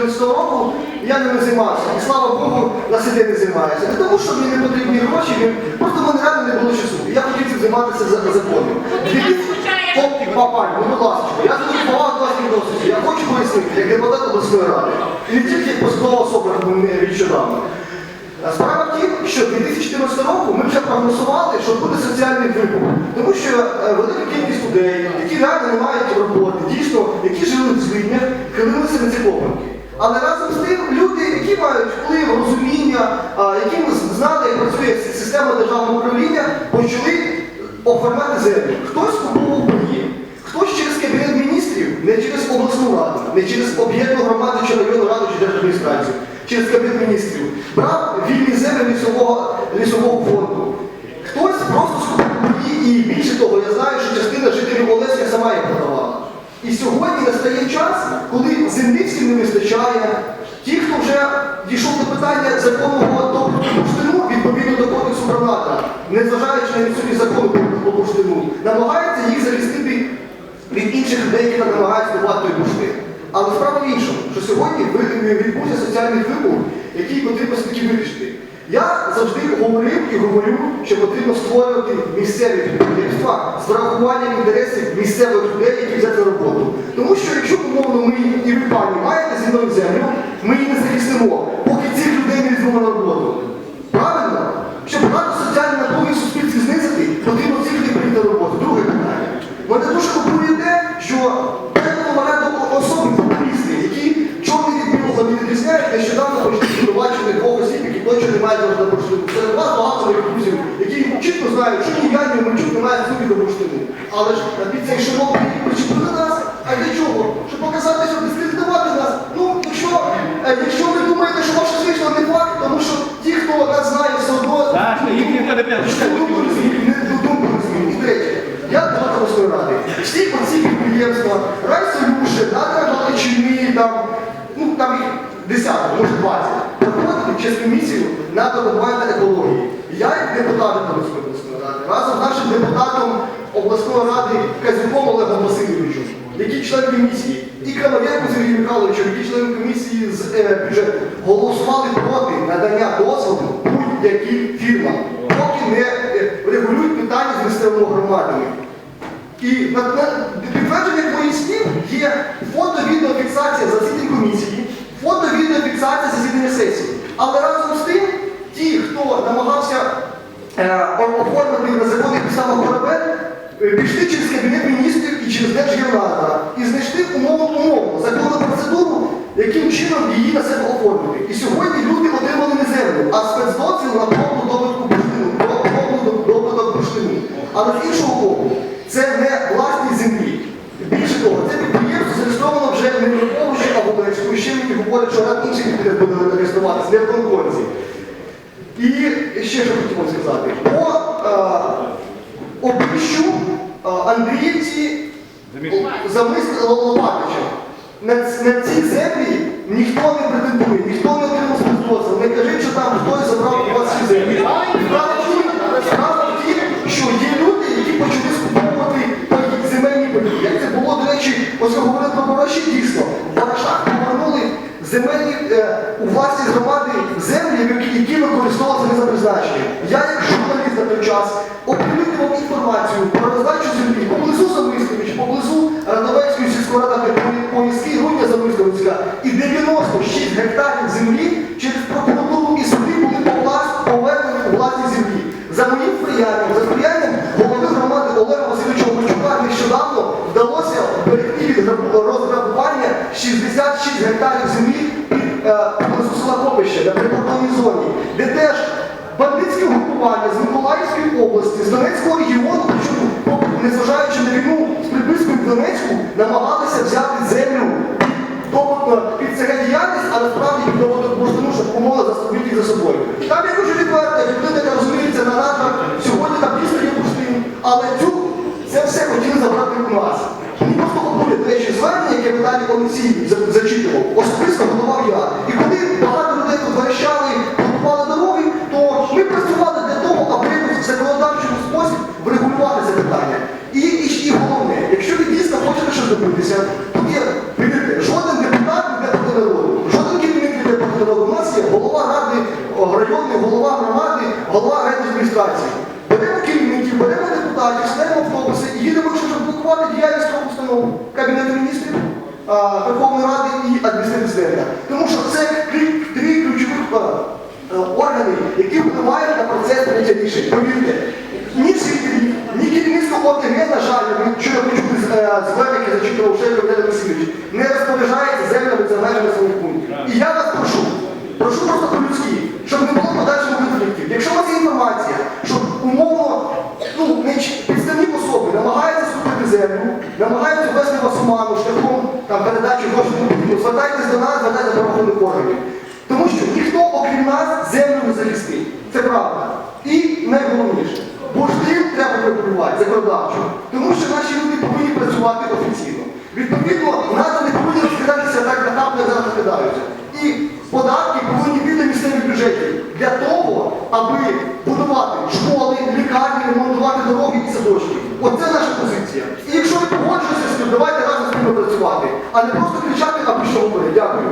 2014 року я ними займався. І слава Богу, на селі не займаюся. Не тому, що мені не потрібні гроші, просто в мене реально не було часу. Я хотів цим займатися за законом. Папа, ну будь ласка, я задоволював власні досвіді. Я хочу пояснити, як депутат обласної ради. І не тільки як посадова особа, нещодавно. Справа в тім, що 2014 року ми вже проголосували, що буде соціальний вибух. Тому що е, велика кількість людей, які реально не мають роботи, дійсно, які жили в злиднях, хилилися на ці помилки. Але разом з тим люди, які мають вплив, розуміння, які знали, як працює система державного управління, почали оформляти землю. Хтось купував паї, хтось через кабінет міністрів, не через обласну раду, не через об'єднану громаду чи районну раду чи держадміністрацію, через кабінет міністрів, брав вільні землі лісового, лісового фонду. Хтось просто скупив паї і більше того, я знаю, що частина жителів Олеська сама продавала. І сьогодні настає час, коли землі всім не вистачає. Ті, хто вже дійшов до питання законного допуску бурштину відповідно до кодексу про НАТО, незважаючи на відсутність закону про бурштину, намагаються їх захистити від інших людей, які намагаються добувати той бурштин. Але справа в іншому, що сьогодні відбувся соціальний вибух, який потрібно все-таки вирішити. Я завжди говорив і говорю, що потрібно створювати місцеві підприємства з врахуванням інтересів місцевих людей, які взяти роботу. Тому що якщо умовно ми і ви пані маєте зі мною землю, ми її не захистимо, поки цих людей не візьмемо на роботу. Правильно? Щоб брати соціальні напруги в суспільстві знизити, потрібно цих людей прийти на роботу. Друге питання. Мене дуже хвилює те, що певного багато особи популісти, які чорний від білого не відрізняють, нещодавно осіб, немає завжди не бурштину. Серед вас багато моїх друзів, які чітко знають, що ні я, ні Мельчук не мають ступі до бурштину. Але ж під цей шановний причепили Я, як депутат Житомирської обласної ради, разом з нашим депутатом обласної ради Казюком Олегом Васильовичем, який член комісії, і Крамаренко Сергієм Михайловичем, який член комісії з е, бюджету, голосували проти надання дозволу будь-яким фірмам, поки не е, регулюють питання з місцевими громадами. І підтвердження моїх слів є фото-відеофіксація засідань комісії, фото-відеофіксація засідання сесії. Але разом з тим, ті, хто намагався е, оформити на підставах е, пішли через кабінет міністрів і через Держгеонадра і знайшли умову умову, законну процедуру, яким чином її на себе оформити. І сьогодні люди отримали не землю, а спецдозвіл на повну добутку бурштину, повну добуток бурштину. Але з іншого боку, це не власність землі. Більше того, це підприємство зареєстровано вже не в Верховищі, а в ще мені говорять, що ряд інших підприємств буде реєструватися, не в конкурсі. І ще що хотів сказати. По е, обіщу Андріївці замисли Лопатича. На, на ці землі ніхто не претендує, ніхто не отримав спецдозвіл. Не кажіть, що там хтось забрав у вас ці землі. В тім, що є люди, які почали скуповувати земельні паї. Як це було, до речі, ось ви говорили про Бараші, дійсно. В Барашах повернули земельні е, у власність громади землі, які, використовувалися не за призначенням. Я, як журналіст на той час, want you з Миколаївської області, з Донецького регіону, причому, незважаючи на війну з припискою в Донецьку, намагалися взяти землю тобто під це діяльність, а насправді під доводок бурштину, щоб умовно заступити їх за собою. Там я дуже відверто, людина, яка розуміється на надрах, сьогодні там дійсно є бурштин, але цю це все хотіли забрати у нас. Мені просто обурює, речі, звернення, яке Віталій Олексій за- зачитував, ситуація, голова ради, районний, голова громади, голова адміністрації. Беремо керівників, беремо депутатів, стаємо автобуси і їдемо, щоб блокувати діяльність установи Кабінету міністрів, Верховної Ради і адміністрації. Тому що це три ключових органи, які впливають на процес прийняття рішень. Повірте, ні світів, ні керівництво ОТГ, на жаль, ми вчора почули з зачитував вже Віталій не розпоряджається землями за межами своїх пунктів прошу, просто по-людськи, щоб не було подальших конфліктів. Якщо у вас є інформація, що умовно ну, підставні особи намагаються скупити землю, намагаються ввести вас у ману шляхом там, передачі грошей, ну, звертайтесь до нас, звертайтесь до правоохоронних органів. Тому що ніхто, окрім нас, землю не захистить. Це правда. І найголовніше, бурштин треба регулювати законодавчо, тому що наші люди повинні працювати офіційно. Відповідно, НАТО не повинні розглядатися так нахабно, як зараз розглядаються. І податки повинні до місцевих бюджетів для того, аби будувати школи, лікарні, ремонтувати дороги і садочки. Оце наша позиція. І якщо ви погоджуєтеся з цим, давайте разом спільно працювати, а не просто кричати, аби що говорить. Дякую.